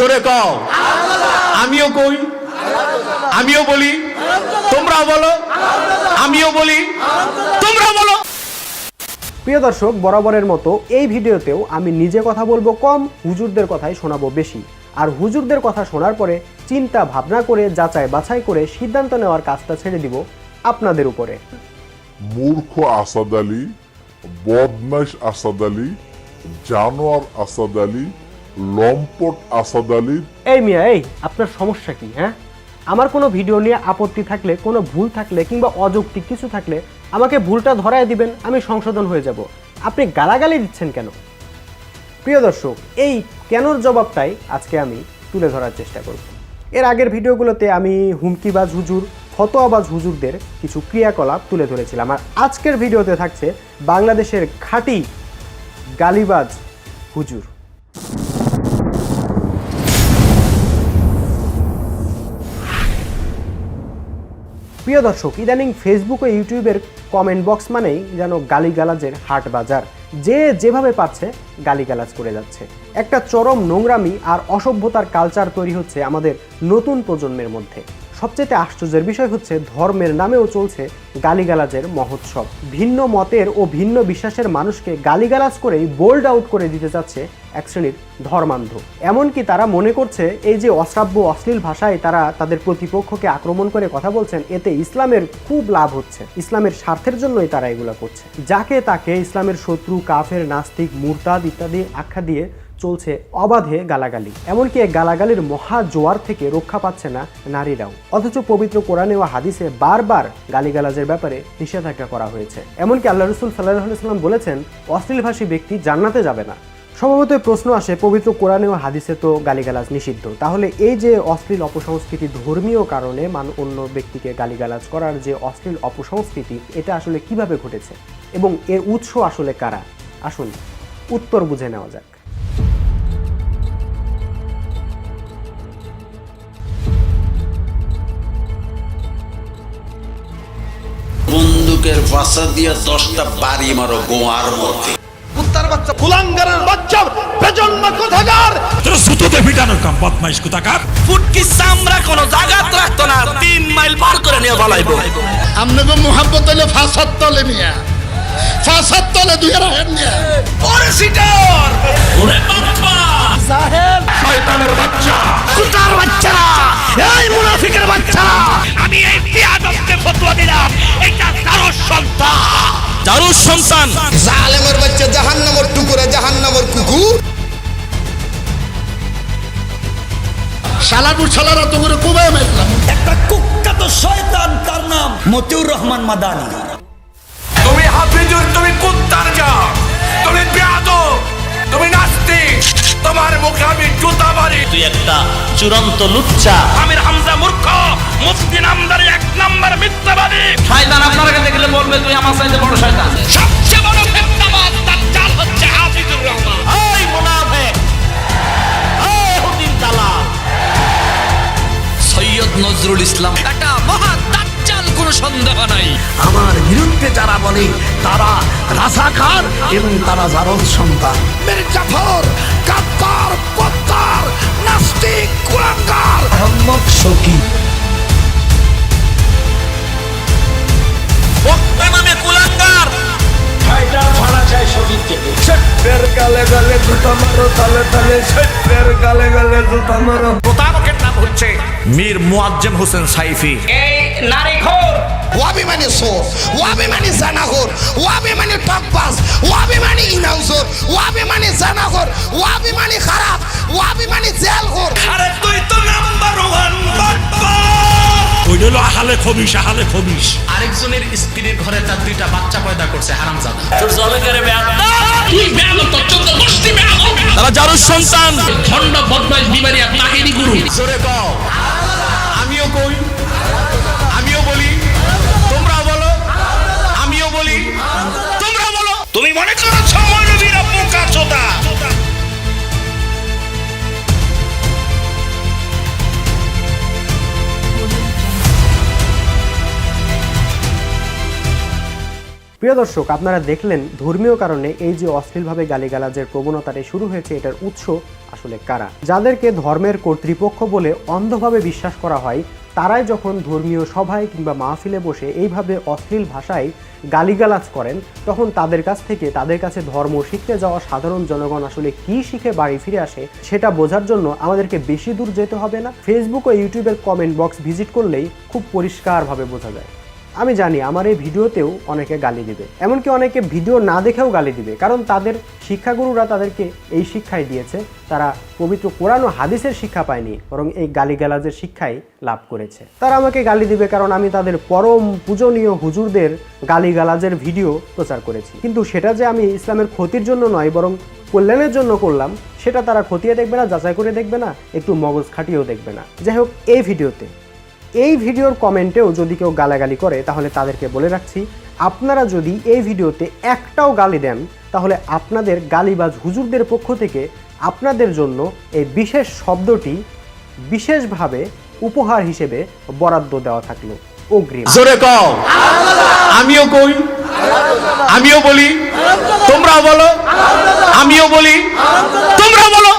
জোরে কও। আমিও কই? আমিও বলি। তোমরা বলো। আমিও বলি। তোমরা বলো। প্রিয় দর্শক বরাবরের মতো এই ভিডিওতেও আমি নিজে কথা বলব কম হুজুরদের কথাই শোনাবো বেশি। আর হুজুরদের কথা শোনার পরে চিন্তা ভাবনা করে যাচাই বাছাই করে সিদ্ধান্ত নেওয়ার কাজটা ছেড়ে দিব আপনাদের উপরে। মূর্খ আসাদ আলী বদমাইশ আসাদ আলী জানোয়ার আসাদ আলী লম্পট আসাদ আলীর এই মিয়া, এই, আপনার সমস্যা কি হ্যাঁ? আমার কোনো ভিডিও নিয়ে আপত্তি থাকলে, কোনো ভুল থাকলে কিংবা অযৌক্তিক কিছু থাকলে আমাকে ভুলটা ধরায় দিবেন, আমি সংশোধন হয়ে যাব। আপনি গালাগালি দিচ্ছেন কেন? প্রিয় দর্শক, এই কেনর জবাবটাই আজকে আমি তুলে ধরার চেষ্টা করব। এর আগের ভিডিওগুলোতে আমি হুমকিবাজ হুজুর, ফতোয়াবাজ হুজুরদের কিছু ক্রিয়াকলাপ তুলে ধরেছিলাম। আর আজকের ভিডিওতে থাকছে বাংলাদেশের খাঁটি গালিবাজ হুজুর। প্রিয় দর্শক, ইদানিং ফেসবুক ও ইউটিউবের কমেন্ট বক্স মানেই যেন গালিগালাজের হাট বাজার। যে যেভাবে পাচ্ছে, গালিগালাজ করে যাচ্ছে। একটা চরম নোংরামি আর অসভ্যতার কালচার তৈরি হচ্ছে আমাদের নতুন প্রজন্মের মধ্যে। সবচেয়ে আশ্চর্যের বিষয় হচ্ছে ধর্মের নামেও চলছে গালিগালাজের মহোৎসব। ভিন্ন মতের ও ভিন্ন বিশ্বাসের মানুষকে গালিগালাজ করেই বোল্ড আউট করে দিতে যাচ্ছে এক শ্রেণির ধর্মান্ধ। এমনকি তারা মনে করছে, এই যে অশ্রাব্য, অশ্লীল ভাষায় তারা তাদের প্রতিপক্ষকে আক্রমণ করে কথা বলছেন, এতে ইসলামের খুব লাভ হচ্ছে। ইসলামের স্বার্থের জন্যই তারা এগুলো করছে। যাকে তাকে ইসলামের শত্রু, কাফের, নাস্তিক, মুরতাদ ইত্যাদি আখ্যা দিয়ে চলছে অবাধে গালাগালি। এমনকি গালাগালির মহা জোয়ার থেকে রক্ষা পাচ্ছে না নারীরাও। অথচ পবিত্র কোরআনে ও হাদিসে বারবার গালিগালাজের ব্যাপারে নিষেধাজ্ঞা করা হয়েছে। এমনকি আল্লাহ রসুল সাল্লাহ সাল্লাম বলেছেন অশ্লীলভাষী ব্যক্তি জান্নাতে যাবে না। সম্ভবত প্রশ্ন আসে, পবিত্র কোরআনে ও হাদিসে তো গালিগালাজ নিষিদ্ধ। তাহলে এই যে অশ্লীল অপসংস্কৃতি ধর্মীয় কারণে মান, অন্য ব্যক্তিকে গালিগালাজ করার যে অশ্লীল অপসংস্কৃতি, এটা আসলে কীভাবে ঘটেছে? এবং এর উৎস আসলে কারা? আসুন উত্তর বুঝে নেওয়া যাক। বন্দুকের বাসা দিয়ে দশটা বাড়ি মারো গোয়ার মধ্যে। কুত্তার বাচ্চা কুলাঙ্গারের বাচ্চা বেজন্ম কোথাকার? তোর জুতোতে পিটানোর কাম বদমাইশ কোথাকার? ফুটকি চামড়া কোনো জায়গাত রাখতো না তিন মাইল পার করে নিয়ে বলাইবো আপনাকে মোহাব্বত তলে নিয়ে ফাঁসার তলে দুই ওরে সিটার! ওরে বাপ্পা শয়তানের বাচ্চা! সন্তান। জালেমের বাচ্চা জাহান্নামর টুকুরে জাহান্নামর কুকুর। শালাপুর শালারা তো করে কুবাই মারলাম। একটা কুখ্যাত শয়তান তার নাম মতিউর রহমান মাদানি। তুমি হাফিজুর তুমি কুত্তার যা তুমি বিয়াদব তুমি নাস্তিক। তোমার মুখে আমি জুতা মারি। তুই একটা চূড়ান্ত লুচ্চা আমির হামজা মূর্খ মুফতি নামদারি এক নাম্বার মিথ্যাবাদী। শয়তান নজরুল ইসলাম। একটা মহা দাজ্জাল কোনো সন্দেহ নাই। আমার বিরুদ্ধে যারা বলে তারা রাজাকার এবং তারা জারদ সন্তান। মির্জাফর কাত্তার পত্তার নাস্তিক কুলাঙ্গার। মোহাম্মদ শকি নামে কুলাঙ্গার। প্রতারকের হচ্ছে মীর মুয়াজ্জেম হোসেন সাইফি। ওয়াবি মানে সোর ওয়াবি মানে জানাগর ওয়াবি মানে টকবাজ ওয়াবি মানে ইনাউজর ওয়াবি মানে জানাগর ওয়াবি মানে খারাপ ওয়াবি মানে জেলগর আরে তুই তো নাম্বার ওয়ান ওই হলো আহালে খবিস আহালে খবিস আরেকজনের স্ত্রীর ঘরে তার দুইটা বাচ্চা পয়দা করছে হারামজাদা। তোর জলে করে তুই বেয়াদব তোর চোদ্দ গোষ্ঠী বেয়াদব তারা জারুর সন্তান। খন্ড বদমাইশ আর তাকেরই গুরু। জোরে কও। প্রিয় দর্শক, আপনারা দেখলেন ধর্মীয় কারণে এই যে অশ্লীলভাবে গালিগালাজের প্রবণতাটি শুরু হয়েছে, এটার উৎস আসলে কারা? যাদেরকে ধর্মের কর্তৃপক্ষ বলে অন্ধভাবে বিশ্বাস করা হয়, তারাই যখন ধর্মীয় সভায় কিংবা মাহফিলে বসে এইভাবে অশ্লীল ভাষায় গালিগালাজ করেন, তখন তাদের কাছ থেকে, তাদের কাছে ধর্ম শিখতে যাওয়া সাধারণ জনগণ আসলে কি শিখে বাড়ি ফিরে আসে, সেটা বোঝার জন্য আমাদেরকে বেশি দূর যেতে হবে না? ফেসবুক ও ইউটিউবের কমেন্ট বক্স ভিজিট করলেই খুব পরিষ্কারভাবে বোঝা যায়। আমি জানি আমার এই ভিডিওতেও অনেকে গালি দিবে। এমনকি অনেকে ভিডিও না দেখেও গালি দিবে, কারণ তাদের শিক্ষাগুরুরা তাদেরকে এই শিক্ষাই দিয়েছে। তারা পবিত্র কোরআন ও হাদিসের শিক্ষা পায়নি, বরং এই গালিগালাজের শিক্ষাই লাভ করেছে। তারা আমাকে গালি দিবে কারণ আমি তাদের পরম পূজনীয় হুজুরদের গালিগালাজের ভিডিও প্রচার করেছি। কিন্তু সেটা যে আমি ইসলামের ক্ষতির জন্য নয়, বরং কল্যাণের জন্য করলাম, সেটা তারা খতিয়ে দেখবে না, যাচাই করে দেখবে না, একটু মগজ খাটিয়েও দেখবে না। যাই হোক, এই ভিডিওতে এই ভিডিওর কমেন্টেও যদি কেউ গালাগালি করে, তাহলে তাদেরকে বলে রাখছি, আপনারা যদি এই ভিডিওতে একটাও গালি দেন, তাহলে আপনাদের গালিবাজ হুজুরদের পক্ষ থেকে আপনাদের জন্য এই বিশেষ শব্দটি বিশেষভাবে উপহার হিসেবে বরাদ্দ দেওয়া থাকল। অগ্রিম। জোরে কও। আমিও কই। আমিও বলি। তোমরা বলো। আমিও বলি। তোমরা বলো।